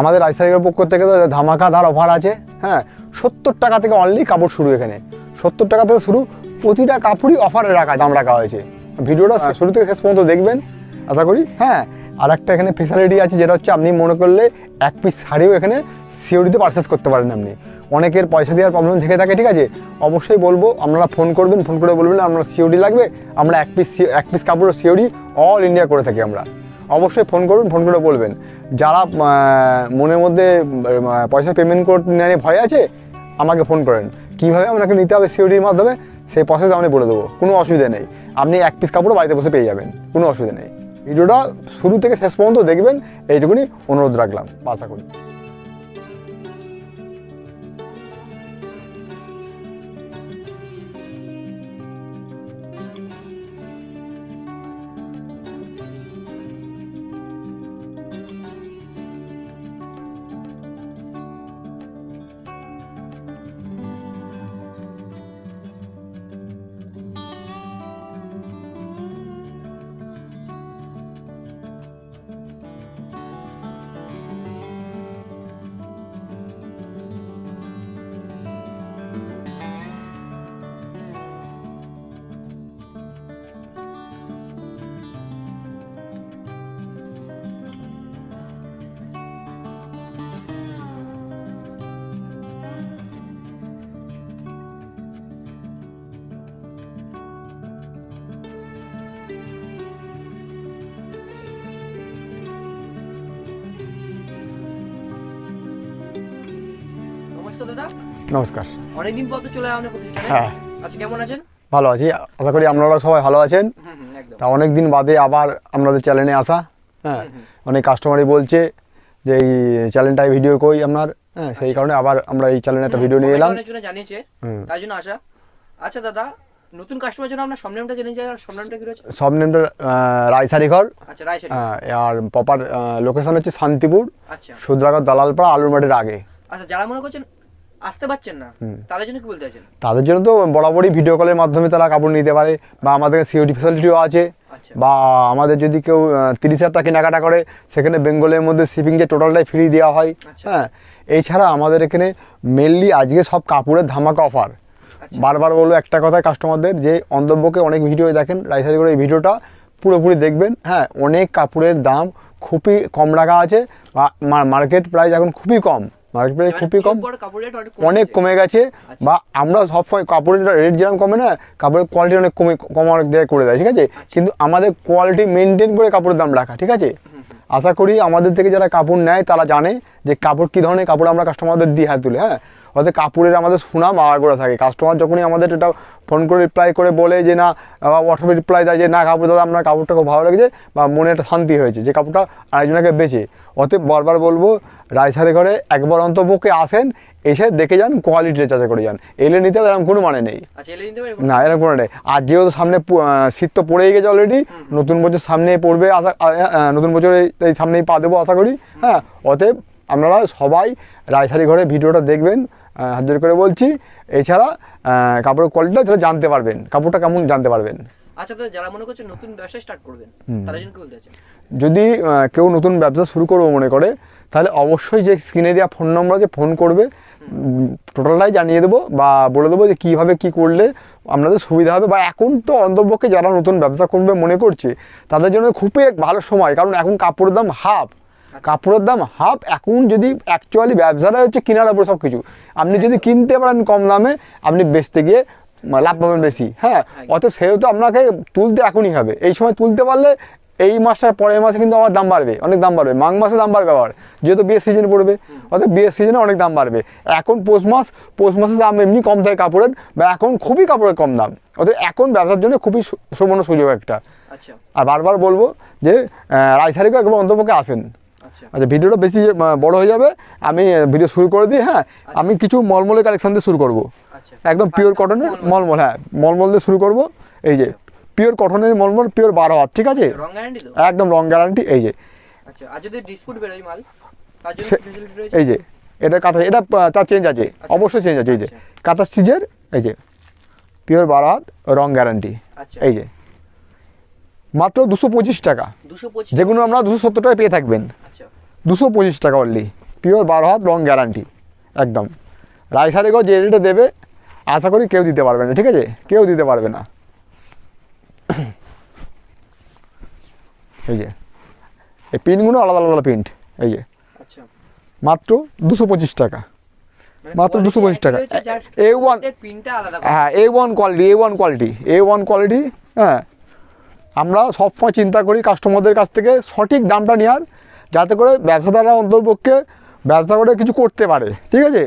আমাদের রাজশাহীর পক্ষ থেকে তো ধামাকাধার অফার আছে। হ্যাঁ সত্তর টাকা থেকে অনলি কাপড় শুরু এখানে। সত্তর টাকা থেকে শুরু প্রতিটা কাপড়ই অফারে রাখা দাম রাখা হয়েছে। ভিডিওটা শুরু থেকে শেষ পর্যন্ত দেখবেন আশা করি। হ্যাঁ আর একটা এখানে ফেসিলিটি আছে যেটা হচ্ছে আপনি মনে করলে এক পিস শাড়িও এখানে সিওরিতে পারচেস করতে পারেন আপনি। অনেকের পয়সা দেওয়ার প্রবলেম থেকে থাকে ঠিক আছে? অবশ্যই বলব আপনারা ফোন করবেন ফোন করে বলবেন আমরা সিওরি লাগবে আমরা এক পিস এক পিস কাপড় সিওরি অল ইন্ডিয়া করে থাকি আমরা। অবশ্যই ফোন করবেন ফোন করে বলবেন। যারা মনের মধ্যে পয়সা পেমেন্ট করতে নিয়ে ভয় আছে, আমাকে ফোন করেন। কীভাবে আপনাকে নিতে হবে সিওডির মাধ্যমে, সেই প্রসেস আমি বলে দেবো, কোনো অসুবিধা নেই। আপনি এক পিস কাপড় বাড়িতে বসে পেয়ে যাবেন, কোনো অসুবিধা নেই। ভিডিওটা শুরু থেকে শেষ পর্যন্ত দেখবেন, এইটুকুনি অনুরোধ রাখলাম। আশা করি। নমস্কার। অনেকদিন পর তো চলে প্রতিষ্ঠানে। হ্যাঁ। আচ্ছা কেমন আছেন? ভালো আছি। আশা করি আপনারা সবাই ভালো আছেন। তা অনেক দিন বাদে আবার আপনাদের চ্যানেলে আসা। হ্যাঁ অনেক কাস্টমারই বলছে যে এই চ্যানেলটায় ভিডিও কই আপনার। হ্যাঁ সেই কারণে আবার আমরা এই চ্যানেলে একটা ভিডিও নিয়ে এলাম। জানিয়েছে। তার জন্য আসা। আচ্ছা দাদা নতুন কাস্টমার জন্য আপনার সম্মানটা জেনে যায় আর সম্মানটা কি রয়েছে? সব নেমটা রায়সারি ঘর। আচ্ছা রাইট হ্যাঁ, আর প্রপার লোকেশন হচ্ছে শান্তিপুর আচ্ছা। সুদ্রাগর দালালপাড়া আলুর মাঠের আগে। আচ্ছা যারা মনে করছেন আসতে পারছেন না। তাদের জন্য কি বলতে চাইছেন? তাদের জন্য তো বরাবরই ভিডিও কলের মাধ্যমে তারা কাপড় নিতে পারে বা আমাদের সিওটি ফ্যাসিলিটিও আছে আচ্ছা। বা আমাদের যদি কেউ তিরিশ হাজার টাকা কেনাকাটা করে সেখানে বেঙ্গলের মধ্যে শিপিং যে টোটালটাই ফ্রি দেওয়া হয় আচ্ছা। হ্যাঁ এছাড়া আমাদের এখানে মেনলি আজকে সব কাপড়ের ধামাকা অফার আচ্ছা। বারবার বলব একটা কথা কাস্টমারদের যে অন্তব্যকে অনেক ভিডিও দেখেন রাইসারি করে এই ভিডিওটা পুরোপুরি দেখবেন হ্যাঁ অনেক কাপড়ের দাম খুবই কম রাখা আছে বা মার্কেট প্রাইস এখন খুবই কম। মার্কেট খুবই কম। অনেক অনেক কমে গেছে বা আমরা সবসময় কাপড়ের রেট যেরকম কমে না কাপড়ের কোয়ালিটি অনেক কমে কম অনেক দেয় করে দেয় ঠিক আছে? কিন্তু আমাদের কোয়ালিটি মেনটেন করে কাপড়ের দাম রাখা ঠিক আছে? আশা করি আমাদের থেকে যারা কাপড় নেয় তারা জানে যে কাপড় কী ধরনের কাপড় আমরা কাস্টমারদের দিই হাত তুলে হ্যাঁ? অর্থাৎ কাপড়ের আমাদের সুনাম আবার করে থাকে। কাস্টমার যখনই আমাদের এটা ফোন করে রিপ্লাই করে বলে যে না হোয়াটসঅ্যাপে রিপ্লাই দেয় যে না কাপড় দাদা আপনার কাপড়টা খুব ভালো লেগেছে বা মনে একটা শান্তি হয়েছে যে কাপড়টা আরেকজনকে বেচে। অতএব বারবার বলব রায়সারে ঘরে একবার অন্তপক্ষে আসেন এসে দেখে যান কোয়ালিটির যাচাই করে যান। এলে নিতে হবে এরকম কোনো মানে নেই। আচ্ছা না এরকম কোনো নেই। আর যেহেতু সামনে শীত তো পড়েই গেছে অলরেডি নতুন বছর সামনে পড়বে আশা নতুন বছরে এই সামনেই পা দেবো আশা করি হ্যাঁ। অতএব আপনারা সবাই রায়সারি ঘরে ভিডিওটা দেখবেন হাত জোর করে বলছি এছাড়া কাপড়ের কোয়ালিটিটা সেটা জানতে পারবেন কাপড়টা কেমন জানতে পারবেন। আচ্ছা যারা মনে নতুন ব্যবসা স্টার্ট করবেন যদি কেউ নতুন ব্যবসা শুরু করব মনে করে তাহলে অবশ্যই যে স্ক্রিনে দেওয়া ফোন নম্বর আছে ফোন করবে টোটালটাই জানিয়ে দেবো বা বলে দেবো যে কীভাবে কী করলে আপনাদের সুবিধা হবে বা এখন তো অন্তপক্ষে যারা নতুন ব্যবসা করবে মনে করছে তাদের জন্য খুবই এক ভালো সময় কারণ এখন কাপড়ের দাম হাফ কাপড়ের দাম হাফ এখন যদি অ্যাকচুয়ালি ব্যবসাটা হচ্ছে কেনার উপর সব কিছু আপনি যদি কিনতে পারেন কম দামে আপনি বেচতে গিয়ে লাভ পাবেন বেশি হ্যাঁ? অতএব সেহেতু আপনাকে তুলতে এখনই হবে। এই সময় তুলতে পারলে এই মাসটার পরের মাসে কিন্তু আমার দাম বাড়বে অনেক দাম বাড়বে। মাঘ মাসে দাম বাড়বে আবার যেহেতু বিয়ের সিজন পড়বে অর্থাৎ বিয়ের সিজনে অনেক দাম বাড়বে। এখন পৌষ মাস পৌষ মাসে দাম এমনি কম থাকে কাপড়ের বা এখন খুবই কাপড়ের কম দাম। অর্থাৎ এখন ব্যবসার জন্য খুবই সুবর্ণ সুযোগ একটা। আচ্ছা। আর বারবার বলব যে রায়সারিকে একবার অন্তপক্ষে আসেন। আচ্ছা। আচ্ছা ভিডিওটা বেশি বড় হয়ে যাবে। আমি ভিডিও শুরু করে দিই হ্যাঁ আমি কিছু মলমলে কালেকশন দিয়ে শুরু করব। আচ্ছা। একদম পিওর কটনের মলমল। হ্যাঁ মলমল দিয়ে শুরু করব। এই যে পিওর কটনের মলমল পিওর বারো হাত ঠিক আছে? একদম রং গ্যারান্টি এই যে। আচ্ছা এই যে এটা কাঁথা এটা তার চেঞ্জ আছে অবশ্যই চেঞ্জ আছে এই যে। আচ্ছা। কাঁথা স্টিচের এই যে পিওর বারো হাত রং গ্যারান্টি আচ্ছা। এই যে। মাত্র দুশো পঁচিশ টাকা। যেগুলো আমরা দুশো সত্তর টাকায় পেয়ে থাকবেন। আচ্ছা। দুশো পঁচিশ টাকা অনলি পিওর বারো হাত রং গ্যারান্টি একদম। রাইসারিগো যে রেটে দেবে আশা করি কেউ দিতে পারবে না ঠিক আছে? কেউ দিতে পারবে না। এই যে। এই পিনগুলো আলাদা আলাদা প্রিন্ট এই যে। আচ্ছা। মাত্র দুশো পঁচিশ টাকা। মানে মাত্র দুশো পঁচিশ টাকা। এ রয়েছে, just A1 এর পিনটা আলাদা করে। হ্যাঁ A one quality A one quality A one quality হ্যাঁ। আমরা সবসময় চিন্তা করি কাস্টমারদের কাছ থেকে সঠিক দামটা নেওয়ার যাতে করে ব্যবসাদাররা অন্তর্পক্ষে ব্যবসা করে কিছু করতে পারে। ঠিক আছে?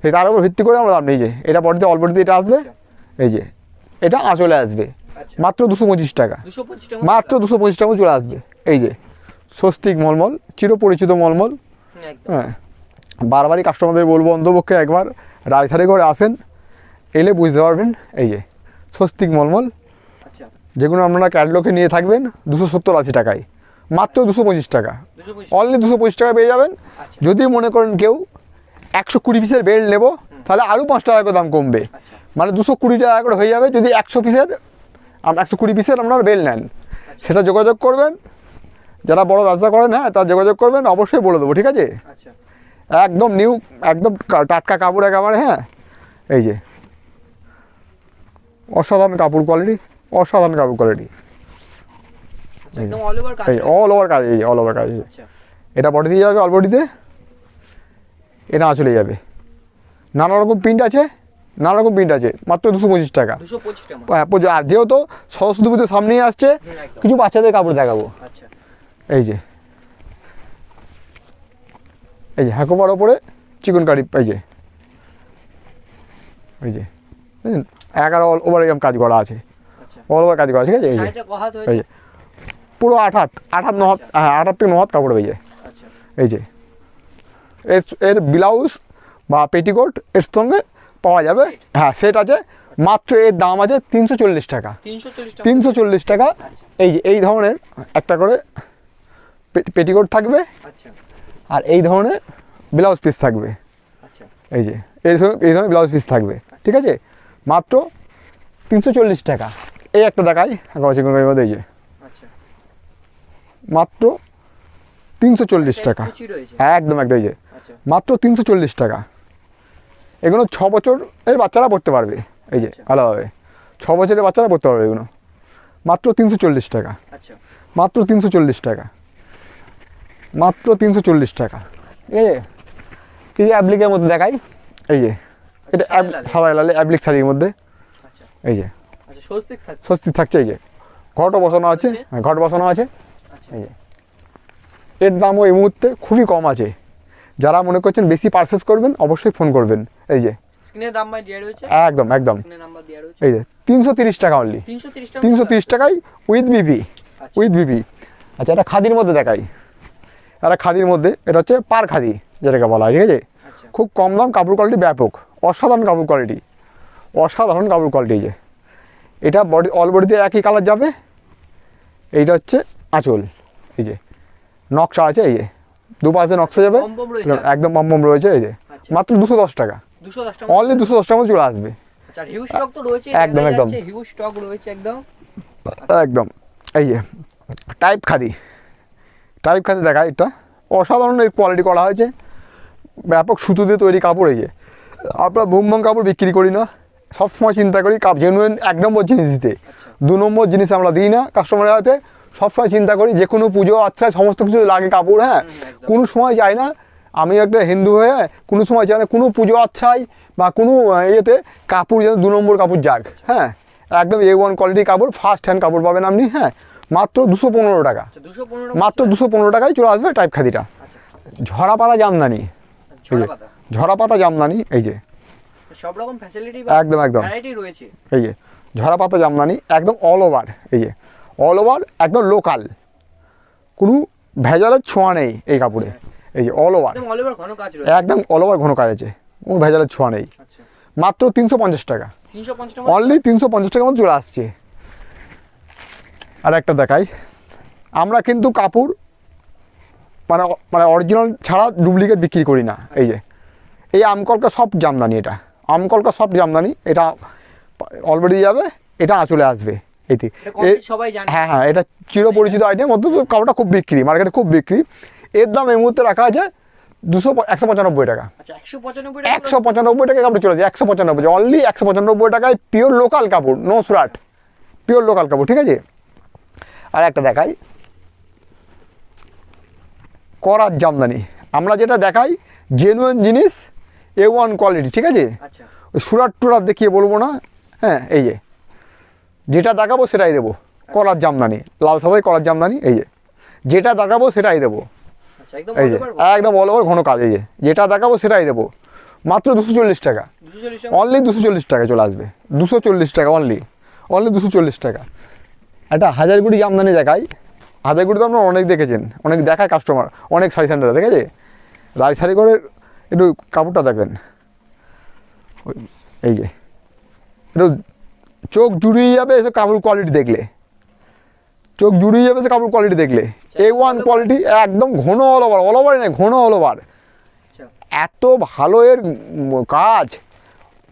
সেই তার উপর ভিত্তি করে আমরা দাম নিই যে এটা পরে অল্পটিতে এটা আসবে এই যে এটা আঁচলে আসবে। আচ্ছা। মাত্র দুশো পঁচিশ টাকা। মাত্র দুশো পঁচিশ টাকা চলে আসবে। এই যে স্বস্তিক মলমল চিরপরিচিত মলমল। হ্যাঁ। বারবারই কাস্টমারদের বলব অন্তপক্ষে একবার রায়থারে করে আসেন এলে বুঝতে পারবেন এই যে স্বস্তিক মলমল। যেগুলো আপনারা ক্যাটলগে নিয়ে থাকবেন দুশো সত্তর আশি টাকায়। মাত্র দুশো পঁচিশ টাকা। অনলি দুশো পঁচিশ টাকা পেয়ে যাবেন। আচ্ছা। যদি মনে করেন কেউ একশো কুড়ি পিসের বেল্ট নেব তাহলে আরও পাঁচ টাকা করে দাম কমবে। আচ্ছা। মানে দুশো কুড়ি টাকা করে হয়ে যাবে যদি একশো পিসের একশো কুড়ি পিসের আপনারা বেল নেন। সেটা যোগাযোগ করবেন। যারা বড় ব্যবসা করেন হ্যাঁ তারা যোগাযোগ করবেন অবশ্যই বলে দেবো ঠিক আছে? আচ্ছা। একদম নিউ একদম টাটকা কাপড় একেবারে হ্যাঁ। এই যে অসাধারণ কাপড় কোয়ালিটি অসাধারণ কাপড় কোয়ালিটি অল এই অল ওভার কাজ এই অল ওভার কাজ। আচ্ছা। এটা বডি দিয়ে যাবে অলবডিতে এটা চলে যাবে। নানা রকম প্রিন্ট আছে নানা রকম প্রিন্ট আছে মাত্র দুশো পঁচিশ টাকা। হ্যাঁ, আর যেহেতু সরস্বতী পুজো সামনেই আসছে কিছু বাচ্চাদের কাপড় দেখাবো। আচ্ছা। এই যে। এই যে হ্যাকোবার ওপরে চিকন কারি এই যে। এই যে। এগারো অল ওভার এরকম কাজ করা আছে। অল ওভার কাজ করা ঠিক আছে? এই যে এই যে পুরো আট হাত আট হাত ন হাত হ্যাঁ আট হাত থেকে ন হাত কাপড় হয়ে যায়। আচ্ছা। এই যে এর এর ব্লাউজ বা পেটিকোট এর সঙ্গে পাওয়া যাবে হ্যাঁ সেট আছে মাত্র এর দাম আছে তিনশো চল্লিশ টাকা। তিনশো চল্লিশ টাকা। আচ্ছা। এই যে এই ধরনের একটা করে পেটিকোট থাকবে আচ্ছা। আর এই ধরনের ব্লাউজ পিস থাকবে। এই যে এই ধরনের এই ধরনের ব্লাউজ পিস থাকবে ঠিক আছে? মাত্র তিনশো চল্লিশ টাকা। এই একটা দেখাই কারির মধ্যে এই যে। আচ্ছা। মাত্র তিনশো চল্লিশ টাকা। একদম একদম এই যে। আচ্ছা। মাত্র তিনশো চল্লিশ টাকা। এগুলো ছ বছর এর বাচ্চারা পড়তে পারবে এই যে আচ্ছা। ভালোভাবে ছ বছরের বাচ্চারা পড়তে পারবে এগুলো। মাত্র তিনশো চল্লিশ টাকা। আচ্ছা। মাত্র তিনশো চল্লিশ টাকা। মাত্র তিনশো চল্লিশ টাকা। ঠিক আছে এই যে অ্যাপ্লিকের মধ্যে দেখাই এই যে। এটা সাদা লালে। অ্যাপ্লিক শাড়ির মধ্যে। আচ্ছা। এই যে। আচ্ছা স্বস্তিক থাকছে। স্বস্তি থাকছে এই যে। ঘটও বসানো আছে আছে? হ্যাঁ, ঘট বসানো আছে। আচ্ছা। এই যে। এর দামও এই মুহূর্তে খুবই কম আছে। যারা মনে করছেন বেশি পারচেস করবেন অবশ্যই ফোন করবেন। এই যে। একদম একদম। এই যে তিনশো তিরিশ টাকা অনলি তিনশো তিরিশ টাকায় উইথ বিপি আচ্ছা। উইথ বিপি আচ্ছা এটা খাদির মধ্যে দেখাই। এটা খাদির মধ্যে এটা হচ্ছে পার খাদি যেটাকে বলা হয় ঠিক আছে? আচ্ছা। খুব কম দাম কাপড় কোয়ালিটি ব্যাপক। অসাধারণ কাপড় কোয়ালিটি অসাধারণ কাপড় কোয়ালিটি যে। এটা বডি অল বডিতে একই কালার যাবে। এইটা হচ্ছে আঁচল এই যে। নকশা আছে এই যে। দুপাশে নকশা যাবে। একদম বম রয়েছে এই যে। আচ্ছা। মাত্র দুশো দশ টাকা। অনলি দুশো দশ টাকা মধ্যে চলে আসবে। আচ্ছা একদম, একদম। একদম। একদম। এই যে টাইপ খাদি। টাইপ খাদি দেখা এটা। অসাধারণ এই কোয়ালিটি করা হয়েছে। ব্যাপক সুতো দিয়ে তৈরি কাপড় এই যে। আমরা বুমবং কাপড় বিক্রি করি না। সবসময় চিন্তা করি কাপ জেনুইন এক নম্বর জিনিস দিতে। দু নম্বর জিনিস আমরা দিই না কাস্টমারের হাতে। সবসময় চিন্তা করি যে কোনো পুজো আচ্ছা সমস্ত কিছু লাগে কাপড় হ্যাঁ? কোনো সময় যায় না আমি একটা হিন্দু হয়ে কোনো সময় চাই না কোনো পুজো আচ্ছাই বা কোনো ইয়েতে কাপড় যেন দু নম্বর কাপড় যাক হ্যাঁ? একদম এ ওয়ান কোয়ালিটির কাপড় ফার্স্ট হ্যান্ড কাপড় পাবেন আপনি হ্যাঁ? মাত্র দুশো পনেরো টাকা। আচ্ছা মাত্র দুশো পনেরো টাকায় চলে আসবে টাইপ খাদিটা। আচ্ছা। ঝরা পাতা জামদানি ঝরা পাতা জামদানি এই যে সব রকম ফ্যাসিলিটি একদম, একদম। ভ্যারাইটি রয়েছে। এই যে ঝরা পাতা জামদানি একদম অল ওভার এই যে অল ওভার একদম লোকাল কোনো ভেজালের ছোঁয়া নেই এই কাপড়ে। এই যে অল ওভার একদম অল ওভার ঘন কাজ আছে। কোনো ভেজালের ছোঁয়া নেই। আচ্ছা। মাত্র তিনশো পঞ্চাশ টাকা। অনলি তিনশো পঞ্চাশ টাকার মধ্যে চলে আসছে। আর একটা দেখাই। আমরা কিন্তু কাপড় মানে মানে অরিজিনাল ছাড়া ডুপ্লিকেট বিক্রি করি না। এই যে এই আমকলকা সব জামদানি এটা। আমকলকা সব জামদানি এটা অলরেডি যাবে এটা আঁচলে আসবে জানে? হ্যাঁ হ্যাঁ এটা চিরপরিচিত আইটেম অন্তত কাপড়টা খুব বিক্রি মার্কেটে খুব বিক্রি। এর দাম এই মুহূর্তে রাখা আছে দুশো একশো পঁচানব্বই টাকা। আচ্ছা একশো পঁচানব্বই টাকা কাপড় চলে যায় একশো পঁচানব্বই অনলি একশো পঁচানব্বই টাকায় পিওর লোকাল কাপড় নো সুরাট পিওর লোকাল কাপড় ঠিক আছে? আর একটা দেখাই। করার জামদানি আমরা যেটা দেখাই জেনুয়েন জিনিস এ ওয়ান কোয়ালিটি ঠিক আছে? আচ্ছা। ওই সুরাট টুরাট দেখিয়ে বলব না হ্যাঁ এই যে। যেটা দেখাবো সেটাই দেবো কলার জামদানি লাল সাদাই কলার জামদানি এই যে। যেটা দেখাবো সেটাই দেবো। আচ্ছা এই যে একদম অল ওভার ঘন কাজ এই যে। যেটা দেখাবো সেটাই দেবো। মাত্র দুশো চল্লিশ টাকা। অনলি দুশো চল্লিশ টাকা চলে আসবে। দুশো চল্লিশ টাকা অনলি অনলি দুশো চল্লিশ টাকা। একটা হাজারগুড়ি জামদানি দেখাই। হাজারগুড়ি তো আপনারা অনেক দেখেছেন। অনেক দেখায় কাস্টমার অনেক শাড়ি সেন্টারে ঠিক আছে? রাজশাড়ি করে একটু কাপড়টা দেখেন। এই যে। একটু চোখ জুড়িয়ে যাবে এসব কাপড় কোয়ালিটি দেখলে। চোখ জুড়িয়ে যাবে সে কাপড় কোয়ালিটি দেখলে। এ ওয়ান কোয়ালিটি একদম ঘন অল ওভার অল নয় ঘন অল ওভার আচ্ছা। এত ভালো এর কাজ।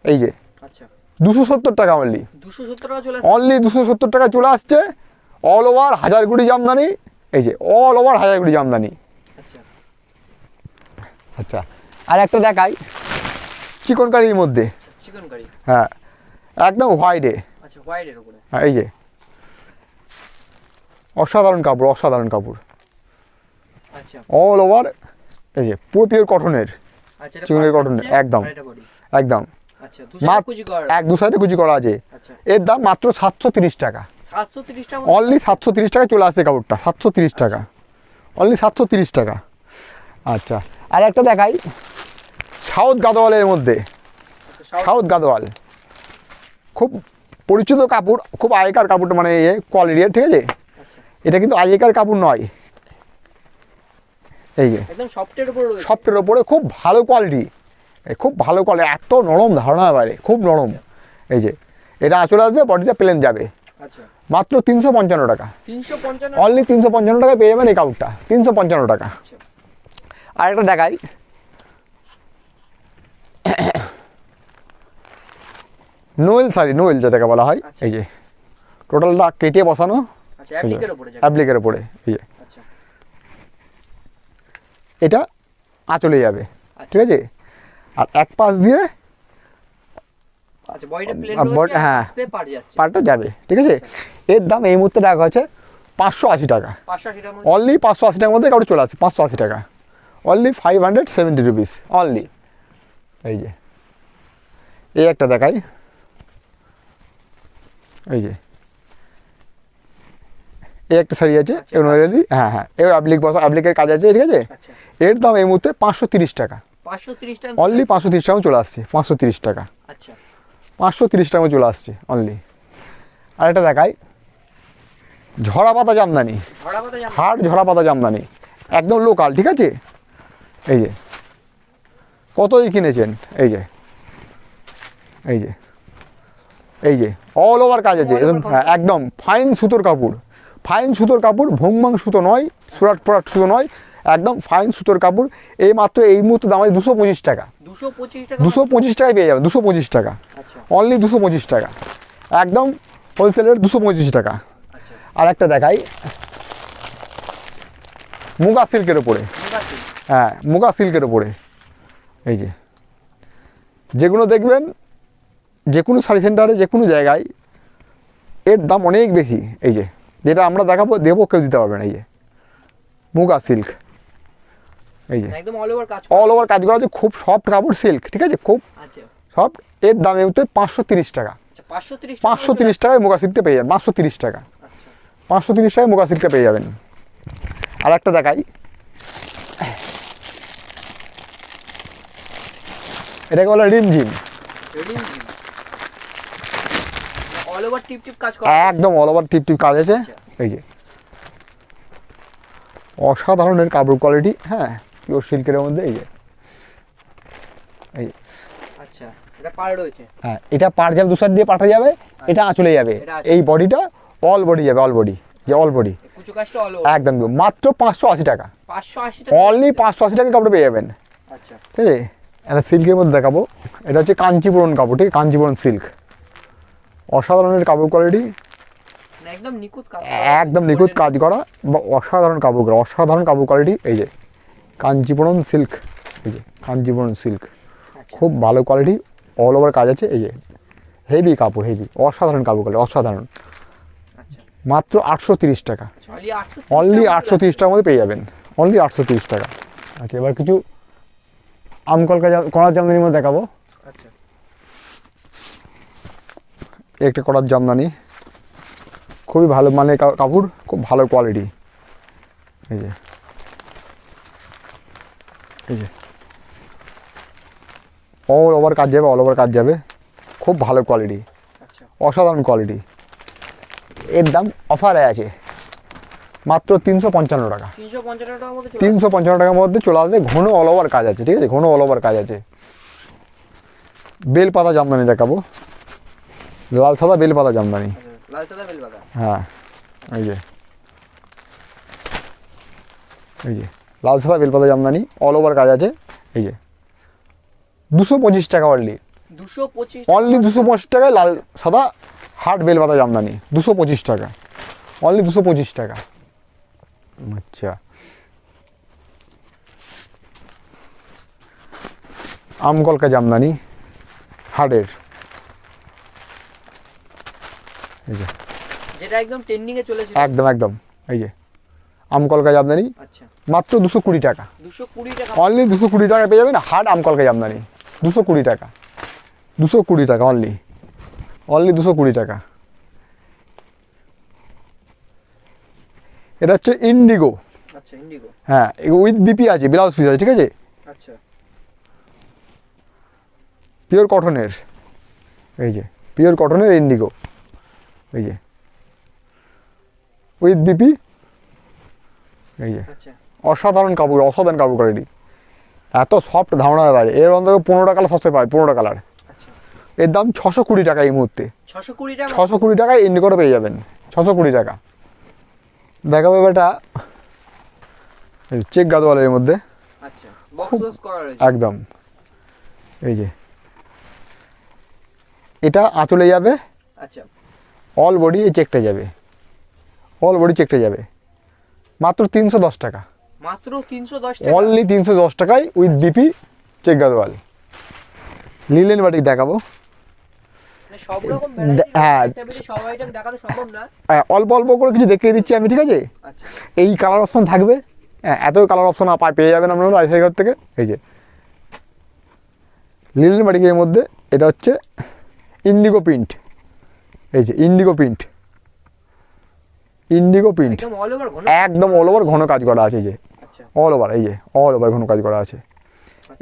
এই যে। আচ্ছা। দুশো সত্তর টাকা অনলি দুশো সত্তর টাকা অনলি দুশো সত্তর টাকা চলে আসছে। অল ওভার হাজার হাজারগুড়ি জামদানি। এই যে অল ওভার হাজার হাজারগুড়ি জামদানি। আচ্ছা। আচ্ছা। আর একটা দেখাই। চিকন কারির মধ্যে। চিকেন কারি হ্যাঁ একদম হোয়াইটে আচ্ছা হোয়াইটের উপরে। হ্যাঁ এই যে। অসাধারণ কাপড় অসাধারণ কাপড়। আচ্ছা। অল ওভার এই যে পুরো পিওর কটনের আচ্ছা এটা চিকেনের হচ্ছে, একদম। একদম। আচ্ছা এক দু সাইডে কুচি করা আছে। আচ্ছা। এর দাম মাত্র সাতশো তিরিশ টাকা। সাতশো তিরিশ টাকা অনলি সাতশো তিরিশ টাকা চলে আসছে কাপড়টা সাতশো তিরিশ টাকা। অনলি সাতশো তিরিশ টাকা। আচ্ছা। আর একটা দেখাই। সাউথ গাদোয়ালের মধ্যে। আচ্ছা সাউথ গাদোয়াল। খুব পরিচিত কাপড় খুব আগেকার কাপড়টা মানে এ কোয়ালিটি ঠিক আছে? আচ্ছা। এটা কিন্তু আগেকার কাপড় নয়। এই যে। সফটের উপরে ওপরে খুব ভালো কোয়ালিটি খুব ভালো কোয়ালিটি এত নরম ধারণা বাইরে খুব নরম। এই যে এটা চলে আসবে বডিটা প্লেন যাবে। আচ্ছা। মাত্র তিনশো পঞ্চান্ন টাকা। অনলি তিনশো পঞ্চান্ন টাকায় পেয়ে যাবেন এই কাপড়টা তিনশো পঞ্চান্ন টাকা। আর একটা দেখাই। নোয়েল শাড়ি নোয়েল যেটাকে বলা হয় আচ্ছা। এই যে টোটালটা কেটে বসানো আচ্ছা অ্যাপ্লিকের উপরে ওপরে এই যে। আচ্ছা। এটা আঁচলে যাবে আচ্ছা। ঠিক আছে? আর এক পাশ দিয়ে আচ্ছা হ্যাঁ। আস্তে পার যাচ্ছে। পাটা যাবে ঠিক আছে? এর দাম এই মুহূর্তে রাখা হচ্ছে পাঁচশো আশি টাকা। অনলি পাঁচশো আশি টাকার মধ্যে কাউকে চলে আসে পাঁচশো আশি টাকা। Only five hundred seventy rupees only এই যে। এই একটা দেখাই। এই যে। এই একটা শাড়ি আছে আচ্ছা, এগুলো হ্যাঁ হ্যাঁ। এই অ্যাপ্লিক বসা অ্যাপ্লিকের কাজ আছে ঠিক আছে? আচ্ছা। এর দাম এই মুহূর্তে পাঁচশো তিরিশ টাকা। অনলি পাঁচশো তিরিশ টাকা চলে আসছে পাঁচশো তিরিশ টাকা। আচ্ছা। পাঁচশো তিরিশ টাকা চলে আসছে অনলি আর একটা দেখাই। ঝরা পাতা জামদানি। জামা ঝরা পাতা জামদানি। একদম লোকাল ঠিক আছে? এই যে। কতই কিনেছেন? এই যে। এই যে। এই যে। অল ওভার কাজ আছে। একদম হ্যাঁ, একদম ফাইন সুতোর কাপড়। ফাইন সুতোর কাপড় ভংমাং সুতো নয় সুরাট ফোরাট সুতো নয় একদম ফাইন সুতোর কাপড়। এই মাত্র এই মুহূর্তে দাম আছে দুশো পঁচিশ টাকা। দুশো পঁচিশ টাকা দুশো পঁচিশ টাকায় পেয়ে যাবে দুশো পঁচিশ টাকা। আচ্ছা। অনলি দুশো পঁচিশ টাকা। একদম হোলসেলের দুশো পঁচিশ টাকা। আচ্ছা। আর একটা দেখাই। মুগা সিল্কের ওপরে হ্যাঁ মুগা সিল্কের ওপরে এই যে। যেগুলো দেখবেন যে কোনো শাড়ি সেন্টারে যে কোনো জায়গায় এর দাম অনেক বেশি। এই যে যেটা আমরা দেখাবো দেবো কেউ দিতে পারবে না এই যে। মুগা সিল্ক। এই যে। একদম অল ওভার কাজ অল ওভার কাজ করা আছে খুব সফট কাপড় সিল্ক ঠিক আছে? খুব আচ্ছা। সফট এর দাম হচ্ছে পাঁচশো তিরিশ টাকা। আচ্ছা পাঁচশো তিরিশ পাঁচশো তিরিশ টাকায় মুগা সিল্কটা পেয়ে যাবেন পাঁচশো তিরিশ টাকা। আচ্ছা। পাঁচশো তিরিশ টাকায় মুগা সিল্কটা পেয়ে যাবেন। আর একটা দেখাই। এটাকে বলে রিমঝিম রেডি অল ওভার টিপ টিপ কাজ একদম অল ওভার টিপ টিপ কাজ আছে। এই যে। অসাধারণের কাপড় কোয়ালিটি হ্যাঁ পিওর সিল্কের মধ্যে এই যে। এই আচ্ছা এটা পার রয়েছে। হ্যাঁ এটা পার যাবে দু সাইড দিয়ে পাঠা যাবে এটা আঁচলে যাবে। এই বডিটা অল বডি যাবে অল বডি যে অল বডি একদম মাত্র পাঁচশো আশি টাকা। পাঁচশো আশি টাকা। অনলি পাঁচশো আশি টাকা কাপড় পেয়ে যাবেন। আচ্ছা। ঠিক আছে? একটা সিল্কের মধ্যে দেখাবো। এটা হচ্ছে কাঞ্চিপুরন কাপড় ঠিক? আছে? কাঞ্চিপুরন সিল্ক। অসাধারণের কাপড় কোয়ালিটি মানে একদম নিখুঁত কাজ একদম নিখুঁত কাজ করা বা অসাধারণ কাপড় করা অসাধারণ কাপড় কোয়ালিটি এই যে কাঞ্চিপুরন সিল্ক। এই যে কাঞ্জিবরম সিল্ক। আচ্ছা। খুব ভালো কোয়ালিটি অল ওভার কাজ আছে। এই যে হেভি কাপড় হেভি অসাধারণ কাপড় কোয়ালিটি অসাধারণ। আচ্ছা। মাত্র আটশো তিরিশ টাকা। অনলি আটশো তিরিশ টাকার মধ্যে পেয়ে যাবেন। অনলি আটশো তিরিশ টাকা। আচ্ছা এবার কিছু আমকলকা জাম- কড়ার জামদানির মধ্যে দেখাবো। আচ্ছা। একটা কড়ার জামদানি। খুবই ভালো মানে কাপড় খুব ভালো কোয়ালিটি এই যে। এই যে। অল ওভার কাজ যাবে অল ওভার কাজ যাবে। খুব ভালো কোয়ালিটি আচ্ছা। অসাধারণ কোয়ালিটি এর দাম অফারে আছে। মাত্র তিনশো পঞ্চান্ন টাকা। তিনশো পঞ্চান্ন টাকার মধ্যে চলে আসবে ঘন অল ওভার কাজ আছে ঠিক আছে? ঘন অল ওভার কাজ আছে। বেলপাতা জামদানি দেখাবো। লাল সাদা বেলপাতা জামদানি। হ্যাঁ এই যে। এই যে লাল সাদা বেলপাতা জামদানি অল ওভার কাজ আছে। এই যে। দুশো পঁচিশ টাকা অনলি দুশো পঁচিশ অনলি দুশো পঁচিশ টাকায় লাল সাদা হাট বেলপাতা জামদানি। দুশো পঁচিশ টাকা। অনলি দুশো পঁচিশ টাকা। আচ্ছা। আমকলকা জামদানি হাটের এই যে। যেটা একদম ট্রেন্ডিং এ চলেছে। একদম একদম। এই যে। আমকলকা জামদানি আচ্ছা। মাত্র দুশো কুড়ি টাকা। দুশো কুড়ি টাকা। অনলি দুশো কুড়ি টাকা পেয়ে যাবেন হাট আমকলকা জামদানি। দুশো কুড়ি টাকা। দুশো কুড়ি টাকা অনলি অনলি দুশো কুড়ি টাকা। এটা হচ্ছে ইন্ডিগো আচ্ছা ইন্ডিগো হ্যাঁ উইথ বিপি আছে ব্লাউজ পিস আছে ঠিক আছে? আচ্ছা। পিওর কটনের এই যে পিওর কটনের ইন্ডিগো এই যে। উইথ বিপি এই যে। আচ্ছা। অসাধারণ কাপড় অসাধারণ কাপড় কোয়ালিটি এত সফট ধারণা পারে এর অন্তত পনেরো কালার সস্তায় পায় পনেরো কালার আচ্ছা। এর দাম ছশো কুড়ি টাকা এই মুহূর্তে। ছশো কুড়ি টাকা? ছশো কুড়ি টাকায় ইন্ডিগোটা পেয়ে যাবেন। ছশো কুড়ি টাকা। দেখাবো এটা। চেক গাদোয়ালের মধ্যে। আচ্ছা একদম। এই যে। এটা আঁচলে যাবে। আচ্ছা। অল বডি এই চেকটা যাবে। অল বডি চেকটা যাবে। মাত্র তিনশো দশ টাকা। মাত্র তিনশো দশ অনলি তিনশো দশ টাকায় with BP check Gadwal linen batik দেখাবো। হ্যাঁ। হ্যাঁ, অল্প অল্প করে কিছু দেখিয়ে দিচ্ছি আমি ঠিক আছে? আচ্ছা। এই কালার অপশন থাকবে। হ্যাঁ এত কালার অপশন পেয়ে যাবেন আপনারা আইসাই ঘর থেকে। এই যে। লিলেন বাটিকের মধ্যে এটা হচ্ছে ইন্ডিগো প্রিন্ট এই যে ইন্ডিগো প্রিন্ট ইন্ডিগো প্রিন্ট একদম অল ওভার ঘন কাজ করা আছে এই যে। আচ্ছা। অল ওভার এই যে অল ওভার ঘন কাজ করা আছে।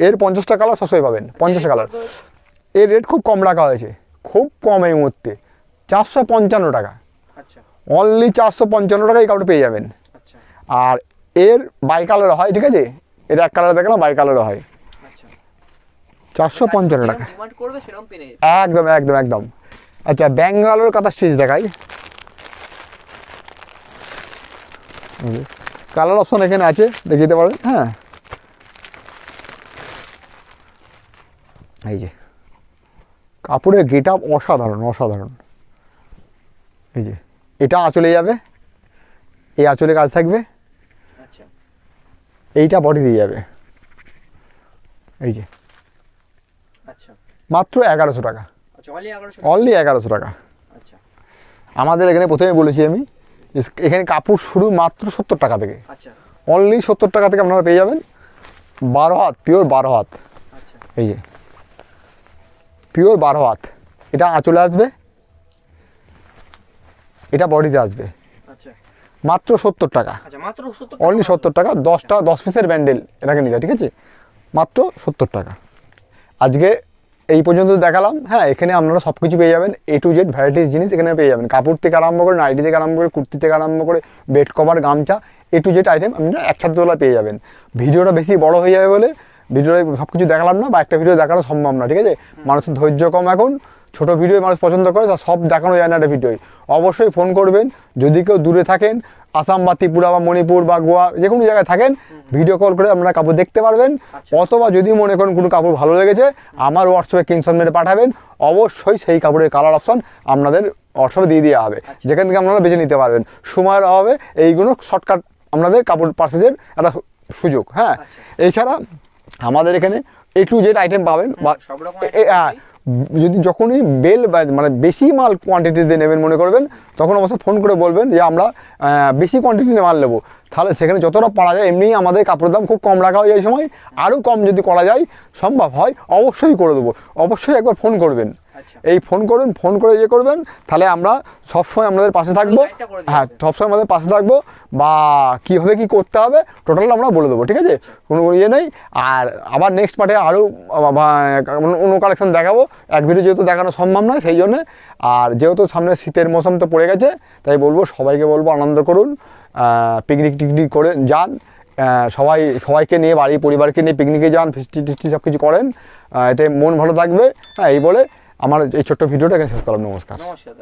এর পঞ্চাশটা কালার সবসময় পাবেন পঞ্চাশটা কালারের রেট খুব কম রাখা হয়েছে। খুব কম এই মুহূর্তে। চারশো পঞ্চান্ন টাকা। আচ্ছা। অনলি চারশো পঞ্চান্ন টাকা এই কাপড় পেয়ে যাবেন। আচ্ছা। আর এর বাই কালার হয় ঠিক আছে? এর এক কালার দেখলাম বাই কালারও হয়। আচ্ছা। চারশো পঞ্চান্ন টাকা। একদম একদম একদম। আচ্ছা ব্যাঙ্গালোর কাতার স্টিচ দেখাই। কালার অপশন এখানে আছে দেখিয়ে দিতে পারেন হ্যাঁ। এই যে। কাপড়ের গেট আপ অসাধারণ অসাধারণ। এই যে এটা আঁচলে যাবে এই আঁচলে কাজ থাকবে। আচ্ছা। এইটা বডি দিয়ে যাবে। এই যে। আচ্ছা। মাত্র এগারোশো টাকা। আচ্ছা অনলি এগারোশো টাকা? আচ্ছা। আমাদের এখানে প্রথমে বলেছি আমি এখানে কাপড় শুরু মাত্র সত্তর টাকা থেকে। আচ্ছা। অনলি সত্তর টাকা থেকে আপনারা পেয়ে যাবেন। বারো হাত পিওর বারো হাত। আচ্ছা। এই যে। পিওর বারো হাত। এটা আঁচলে আসবে। এটা বডিতে আসবে। আচ্ছা। মাত্র সত্তর টাকা। আচ্ছা সত্তর অনলি সত্তর টাকা। দশটা দশ পিসের ব্যান্ডেল এটাকে নিয়ে হয়, ঠিক আছে? মাত্র সত্তর টাকা। আজকে এই পর্যন্ত দেখালাম। হ্যাঁ এখানে আপনারা সব কিছু পেয়ে যাবেন। এ টু জেড ভ্যারাইটিস জিনিস এখানে পেয়ে যাবেন। কাপড় থেকে আরম্ভ করে নাইটি থেকে আরম্ভ করে কুর্তি থেকে আরম্ভ করে বেড কভার গামছা এ টু জেড আইটেম আপনারা একসাথে তোলা পেয়ে যাবেন। ভিডিওটা বেশি বড় হয়ে যাবে বলে ভিডিওটা সব কিছু দেখালাম না বা একটা ভিডিও দেখানো সম্ভব না ঠিক আছে? মানুষের ধৈর্য কম এখন ছোটো ভিডিও মানুষ পছন্দ করে তা সব দেখানো যায় না একটা ভিডিওয় অবশ্যই ফোন করবেন যদি কেউ দূরে থাকেন আসাম বা ত্রিপুরা বা মণিপুর বা গোয়া যে কোনো জায়গায় থাকেন ভিডিও কল করে আপনারা কাপড় দেখতে পারবেন। আচ্ছা। অথবা যদি মনে করেন কোনো কাপড় ভালো লেগেছে আমার হোয়াটসঅ্যাপে কিনশন মেরে পাঠাবেন অবশ্যই সেই কাপড়ের কালার অপশন আপনাদের হোয়াটসঅ্যাপে দিয়ে দেওয়া হবে। যেখান থেকে আপনারা বেছে নিতে পারবেন। সময়ের অভাবে এইগুলো শর্টকাট আপনাদের কাপড় পার্সেজের একটা সুযোগ হ্যাঁ? এছাড়া আমাদের এখানে এ টু জেড আইটেম পাবেন বা হ্যাঁ, যদি যখনই বেল মানে বেশি মাল কোয়ান্টিটিতে নেবেন মনে করবেন তখন অবশ্য ফোন করে বলবেন যে আমরা বেশি কোয়ান্টিটিতে মাল নেব। তাহলে সেখানে যতটা পারা যায় এমনিই আমাদের কাপড়ের দাম খুব কম রাখা হয় এই সময়। আরও কম যদি করা যায় সম্ভব হয় অবশ্যই করে দেবো। অবশ্যই একবার ফোন করবেন। এই ফোন করুন ফোন করে ইয়ে করবেন তাহলে আমরা সবসময় আপনাদের পাশে থাকব। হ্যাঁ। সবসময় আমাদের পাশে থাকব। বা কীভাবে কী করতে হবে টোটাল আমরা বলে দেবো ঠিক আছে? কোনো ইয়ে নেই। আর আবার নেক্সট পার্টে আরও অন্য কালেকশন দেখাবো। এক ভিডিও যেহেতু দেখানো সম্ভব নয় সেই জন্যে। আর যেহেতু সামনে শীতের মৌসুম তো পড়ে গেছে তাই বলব সবাইকে বলব আনন্দ করুন পিকনিক টিকনিক করে যান। সবাই সবাইকে নিয়ে বাড়ি পরিবারকে নিয়ে পিকনিকে যান ফিস্টি টিস্টি সব কিছু করেন এতে মন ভালো থাকবে। হ্যাঁ এই বলে আমার এই ছোট্ট ভিডিওটা এখানে শেষ করলাম নমস্কার। নমস্কার।